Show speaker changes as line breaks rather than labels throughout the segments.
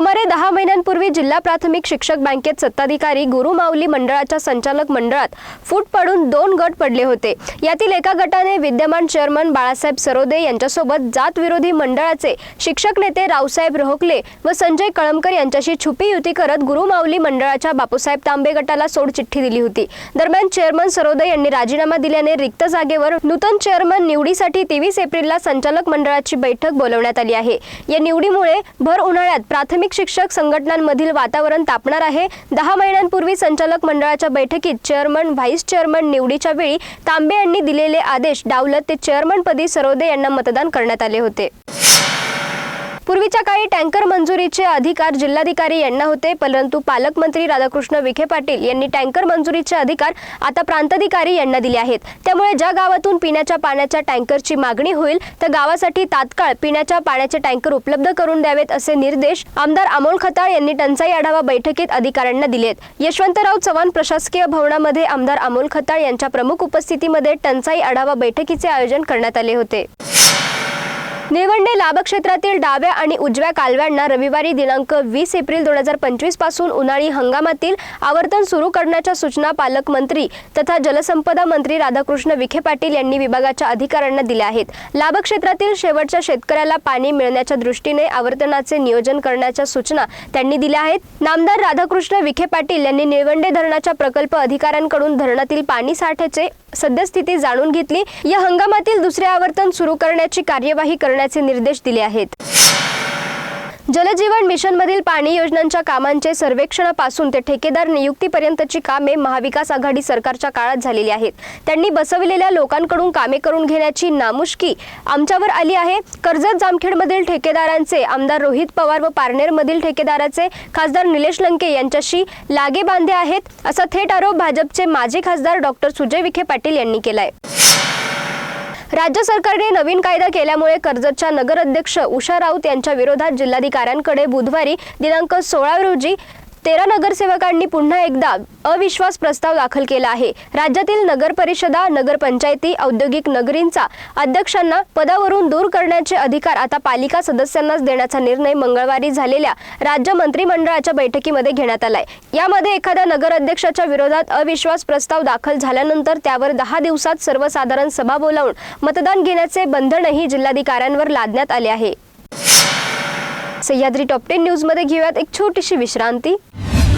सुमारे दहा महिन्यांपूर्वी जिल्हा प्राथमिक शिक्षक बँकेत सत्ताधिकारी गुरु माऊली मंडळाच्या संचालक मंडळात फूट पडून दोन गट पडले होते. यातील एका गटाने विद्यमान चेअरमन बाळासाहेब सरोदे यांच्यासोबत जात विरोधी मंडळाचे शिक्षक नेते रावसाहेब रोहकले व संजय कळमकर यांच्याशी छुपी युती करत गुरु माऊली मंडळाच्या बापूसाहेब तांबे गटाला सोड चिठ्ठी दिली होती. दरम्यान चेअरमन सरोदे यांनी राजीनामा दिल्याने रिक्त जागेवर नूतन चेअरमन निवडीसाठी तेवीस एप्रिलला संचालक मंडळाची बैठक बोलवण्यात आली आहे. या निवडीमुळे भर उन्हाळ्यात प्राथमिक शिक्षक संघटनांमधील वातावरण तापणार आहे. दहा महिन्यांपूर्वी संचालक मंडळाच्या बैठकीत चेअरमन व्हाईस चेअरमन निवडीच्या वेळी तांबे यांनी दिलेले आदेश डावलत ते चेअरमनपदी सरोदे यांना मतदान करण्यात आले होते. पूर्वीच्या काळी टँकर मंजुरीचे अधिकार जिल्हाधिकारी यांना होते परंतु पालकमंत्री राधाकृष्ण विखे पाटील यांनी टँकर मंजुरीचे अधिकार आता प्रांताधिकारी यांना दिले आहेत. त्यामुळे ज्या गावातून पिण्याच्या पाण्याच्या टँकरची मागणी होईल तर गावासाठी तात्काळ पिण्याच्या पाण्याचे टँकर उपलब्ध करून द्यावेत असे निर्देश आमदार अमोल खताळ यांनी टंचाई आढावा बैठकीत अधिकाऱ्यांना दिलेत. यशवंतराव चव्हाण प्रशासकीय भवनामध्ये आमदार अमोल खताळ यांच्या प्रमुख उपस्थितीमध्ये टंचाई आढावा बैठकीचे आयोजन करण्यात आले होते. निळवंडे लाभक्षेत्रातील डाव्या आणि उजव्या कालव्यांना रविवारी दिनांक वीस एप्रिल दोन हजार पंचवीसपासून उन्हाळी हंगामातील आवर्तन सुरू करण्याच्या सूचना पालकमंत्री तथा जलसंपदा मंत्री राधाकृष्ण विखे पाटील यांनी विभागाच्या अधिकाऱ्यांना दिल्या आहेत. लाभक्षेत्रातील शेवटच्या शेतकऱ्याला पाणी मिळण्याच्या दृष्टीने आवर्तनाचे नियोजन करण्याच्या सूचना त्यांनी दिल्या आहेत. नामदार राधाकृष्ण विखे पाटील यांनी निळवंडे धरणाच्या प्रकल्प अधिकाऱ्यांकडून धरणातील पाणी साठ्याचे सद्यस्थिती जाणून घेतली. या हंगामातील दुसरे आवर्तन सुरू करण्याची कार्यवाही करण्याचे निर्देश दिले आहेत. जलजीवन मिशनमधील पाणी योजनांच्या कामांचे सर्वेक्षणापासून ते ठेकेदार नियुक्तीपर्यंतची कामे महाविकास आघाडी सरकारच्या काळात झालेली आहेत. त्यांनी बसविलेल्या लोकांकडून कामे करून घेण्याची नामुष्की आमच्यावर आली आहे. कर्जत जामखेडमधील ठेकेदारांचे आमदार रोहित पवार व पारनेरमधील ठेकेदाराचे खासदार निलेश लंके यांच्याशी लागे बांधे आहेत असा थेट आरोप भाजपचे माजी खासदार डॉक्टर सुजय विखे पाटील यांनी केलाय. राज्य सरकारने नवीन कायदा केल्यामुळे कर्जतच्या नगर अध्यक्ष उषा राऊत यांच्या विरोधात जिल्हाधिकाऱ्यांकडे बुधवारी दिनांक सोळा रोजी तेरा नगरसेवकांनी पुन्हा एकदा अविश्वास प्रस्ताव दाखल केला आहे. राज्यातील नगर परिषदा नगरपंचायती औद्योगिक नगरींचा अध्यक्षांना पदावरून दूर करण्याचे अधिकार आता पालिका सदस्यांनाच देण्याचा निर्णय मंगळवारी झालेल्या राज्य मंत्रिमंडळाच्या बैठकीमध्ये घेण्यात आलाय. यामध्ये एखाद्या नगर अध्यक्षाच्या विरोधात अविश्वास प्रस्ताव दाखल झाल्यानंतर त्यावर दहा दिवसात सर्वसाधारण सभा बोलावून मतदान घेण्याचे बंधनही जिल्हाधिकाऱ्यांवर लादण्यात आले आहे. सह्याद्री टॉप टेन न्यूजमध्ये घेऊयात एक छोटीशी विश्रांती.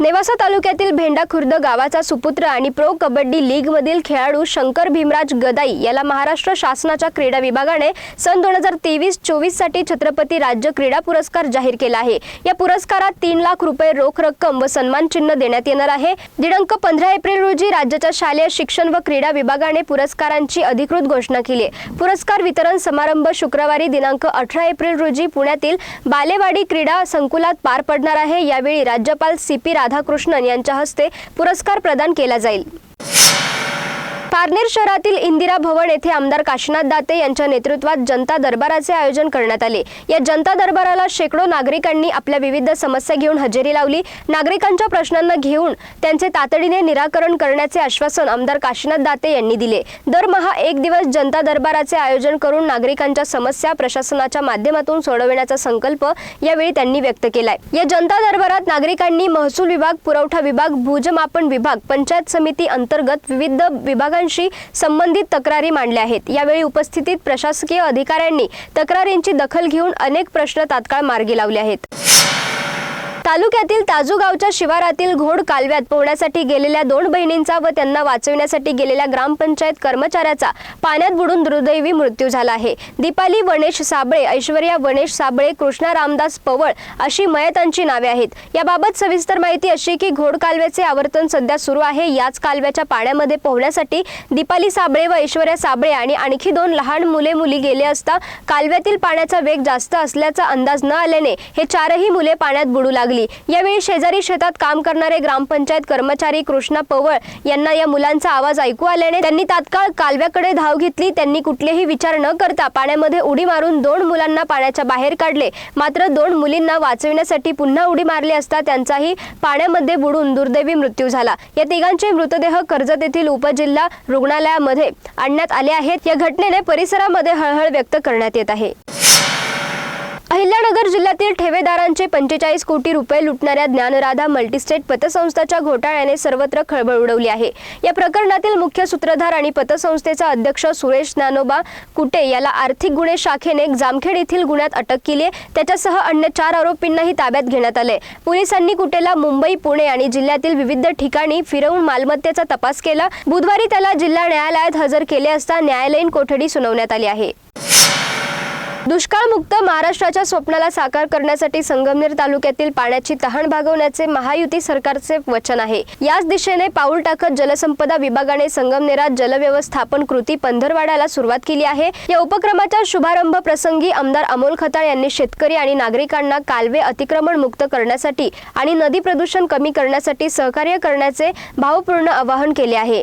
नेवासा तालुक्यातील भेंडा खुर्द गावाचा सुपुत्र आणि प्रो कबड्डी लीग मधील खेळाडू शंकर भीमराज गदाई याला महाराष्ट्र शासनाच्या क्रीडा विभागाने सन दोन हजार तेवीस चोवीससाठी छत्रपती राज्य क्रीडा पुरस्कार जाहीर केला आहे. या पुरस्कारात तीन लाख रुपये रोख रक्कम व सन्मान चिन्ह देण्यात येणार आहे. दिनांक पंधरा एप्रिल रोजी राज्याच्या शालेय शिक्षण व क्रीडा विभागाने पुरस्कारांची अधिकृत घोषणा केली. पुरस्कार वितरण समारंभ शुक्रवारी दिनांक अठरा एप्रिल रोजी पुण्यातील बालेवाडी क्रीडा संकुलात पार पडणार आहे. यावेळी राज्यपाल सी पी राधाकृष्णन यांच्या हस्ते पुरस्कार प्रदान केला जाईल. पारनेर शहरातील इंदिरा भवन येथे आमदार काशीनाथ दाते यांच्या नेतृत्वात जनता दरबाराचे आयोजन करण्यात आले. या जनता दरबाराला शेकडो नागरिकांनी आपल्या विविध समस्या घेऊन हजेरी लावली. नागरिकांच्या प्रश्नांना घेऊन त्यांचे तातडीने निराकरण करण्याचे आश्वासन आमदार काशीनाथ दाते यांनी दिले. दरमहा एक दिवस जनता दरबाराचे आयोजन करून नागरिकांच्या समस्या प्रशासनाच्या माध्यमातून सोडविण्याचा संकल्प यावेळी त्यांनी व्यक्त केलाय. या जनता दरबारात नागरिकांनी महसूल विभाग पुरवठा विभाग भूजमापन विभाग पंचायत समिती अंतर्गत विविध विभागांशी संबंधित तक्रारी मांडल्या आहेत. यावेळी उपस्थितीत प्रशासकीय अधिकाऱ्यांनी तक्रारींची दखल घेऊन अनेक प्रश्न तात्काळ मार्गी लावले आहेत. तालुक्यातील ताजूगावच्या शिवारातील घोड कालव्यात पोहण्यासाठी गेलेल्या दोन बहिणींचा व त्यांना वाचविण्यासाठी गेलेल्या ग्रामपंचायत कर्मचाऱ्याचा पाण्यात बुडून दुर्दैवी मृत्यू झाला आहे. दीपाली वनेश साबळे ऐश्वर्या वनेश साबळे कृष्णा रामदास पवळ अशी मयतांची नावे आहेत. याबाबत सविस्तर माहिती अशी की घोड कालव्याचे आवर्तन सध्या सुरू आहे. याच कालव्याच्या पाण्यामध्ये पोहण्यासाठी दीपाली साबळे व ऐश्वर्या साबळे आणि आणखी दोन लहान मुले मुली गेले असता कालव्यातील पाण्याचा वेग जास्त असल्याचा अंदाज न आल्याने हे चारही मुले पाण्यात बुडू लागली. यावेळी शेजारी शेतात काम करणारे ग्रामपंचायत कर्मचारी कृष्णा पवळ यांना या मुलांचा आवाज ऐकू आल्याने त्यांनी तात्काळ कालव्याकडे धाव घेतली. त्यांनी कुठलेही विचार न करता पाण्यामध्ये उडी मारून दोन मुलांना पाण्याच्या बाहेर काढले. मात्र दोन मुलींना वाचविण्यासाठी पुन्हा उडी मारली असता त्यांचाही पाण्यामध्ये बुडून दुर्दैवी मृत्यू झाला. या तिघांचे मृतदेह कर्जत येथील उपजिल्हा रुग्णालयामध्ये आणण्यात आले आहेत. या घटनेने परिसरामध्ये हळहळ व्यक्त करण्यात येत आहे. अहिल्यानगर जिल्ह्यातील ठेवेदारांचे पंचेचाळीस कोटी रुपये लुटणाऱ्या ज्ञानराधा मल्टीस्टेट पतसंस्थाच्या घोटाळ्याने सर्वत्र खळबळ उडवली आहे. या प्रकरणातील मुख्य सूत्रधार आणि पतसंस्थेचा अध्यक्ष सुरेश ज्ञानोबा कुटे याला आर्थिक गुन्हे शाखेने जामखेड येथील गुन्ह्यात अटक केली आहे. त्याच्यासह अन्य चार आरोपींनाही ताब्यात घेण्यात आले पोलिसांनी कुटेला मुंबई पुणे आणि जिल्ह्यातील विविध ठिकाणी फिरवून मालमत्तेचा तपास केला. बुधवारी त्याला जिल्हा न्यायालयात हजर केले असता न्यायालयीन कोठडी सुनावण्यात आली आहे. दुष्काळमुक्त महाराष्ट्राच्या स्वप्नाला साकार करण्यासाठी संगमनेर तालुक्यातील पाण्याची तहान भागवण्याचे महायुती सरकारचे वचन आहे. याच दिशेने पाऊल टाकत जलसंपदा विभागाने संगमनेरात जलव्यवस्थापन कृती पंधरवाड्याला सुरुवात केली आहे. या उपक्रमाच्या शुभारंभ प्रसंगी आमदार अमोल खताळ यांनी शेतकरी आणि नागरिकांना कालवे अतिक्रमण मुक्त करण्यासाठी आणि नदी प्रदूषण कमी करण्यासाठी सहकार्य करण्याचे भावपूर्ण आवाहन केले आहे.